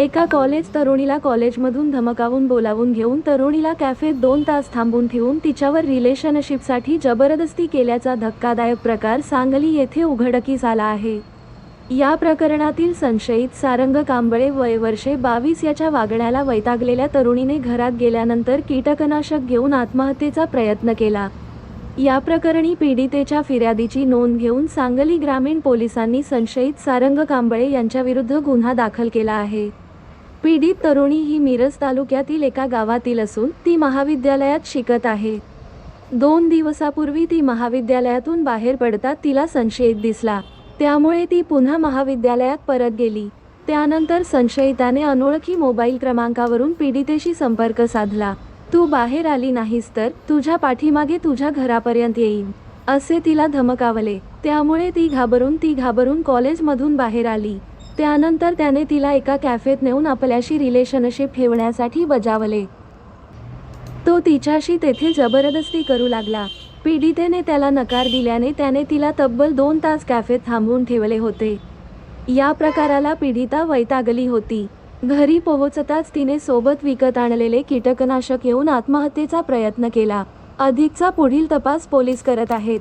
एका कॉलेज तरुणीला कॉलेजमधून धमकावून बोलावून घेऊन तरुणीला कॅफेत दोन तास थांबून ठेवून तिच्यावर रिलेशनशिपसाठी जबरदस्ती केल्याचा धक्कादायक प्रकार सांगली येथे उघडकीस आला आहे. या प्रकरणातील संशयित सारंग कांबळे वय वर्षे बावीस याच्या वागण्याला वैतागलेल्या तरुणीने घरात गेल्यानंतर कीटकनाशक घेऊन आत्महत्येचा प्रयत्न केला. या प्रकरणी पीडितेच्या फिर्यादीची नोंद घेऊन सांगली ग्रामीण पोलिसांनी संशयित सारंग कांबळे यांच्याविरुद्ध गुन्हा दाखल केला आहे. पीडित तरुणी ही मिरज तालुक्यातील एका गावातील असून ती महाविद्यालयात शिकत आहे. दोन दिवसापूर्वी ती महाविद्यालयातून बाहेर पडतात तिला संशयित दिसला. त्यामुळे ती पुन्हा महाविद्यालयात परत गेली. त्यानंतर संशयिताने अनोळखी मोबाईल क्रमांकावरून पीडितेशी संपर्क साधला. तू बाहेर आली नाहीस तर तुझ्या पाठीमागे तुझ्या घरापर्यंत येईन असे तिला धमकावले. त्यामुळे ती घाबरून ती घाबरून कॉलेजमधून बाहेर आली. त्यानंतर त्याने तिला एका कॅफेत नेऊन आपल्याशी रिलेशनशिप ठेवण्यासाठी बजावले. तो तिच्याशी तेथे जबरदस्ती करू लागला. पीडितेने त्याला नकार दिल्याने त्याने तिला तब्बल दोन तास कॅफेत थांबवून ठेवले होते. या प्रकाराला पीडिता वैतागली होती. घरी पोहोचताच तिने सोबत विकत आणलेले कीटकनाशक येऊन आत्महत्येचा प्रयत्न केला. अधिकचा पुढील तपास पोलीस करत आहेत.